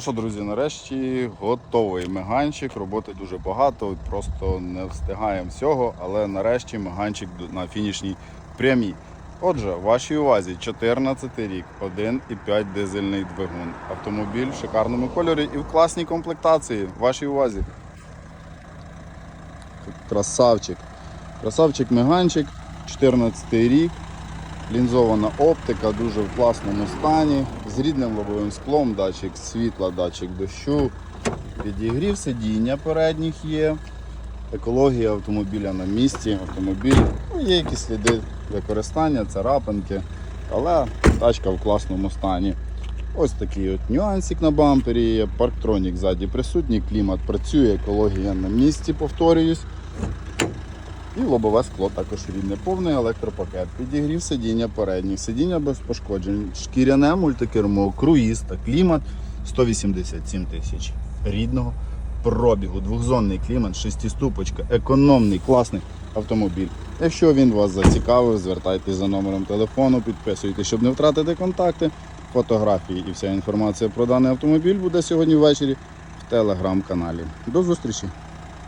Що, друзі, нарешті готовий меганчик. Роботи дуже багато, просто не встигаємо всього, але нарешті меганчик на фінішній прямій. Отже, вашій увазі 14 рік, 1,5 дизельний двигун. Автомобіль в шикарному кольорі і в класній комплектації. Вашій увазі. Красавчик. Красавчик меганчик, 14 рік. Лінзована оптика, дуже в класному стані, з рідним лобовим склом, датчик світла, датчик дощу, підігрів сидіння передніх є. Екологія автомобіля на місці. Автомобіль, ну, є якісь сліди використання, царапинки, але тачка в класному стані. Ось такий от нюансик на бампері є, парктронік ззаді присутній, клімат працює, екологія на місці, повторююсь. І лобове скло також рідне, повний електропакет, підігрів сидіння передніх, сидіння без пошкоджень, шкіряне мультикермо, круїз та клімат. 187 тисяч рідного пробігу, двохзонний клімат, шестиступочка, економний, класний автомобіль. Якщо він вас зацікавив, звертайтеся за номером телефону, підписуйтесь, щоб не втратити контакти, фотографії і вся інформація про даний автомобіль буде сьогодні ввечері в телеграм-каналі. До зустрічі!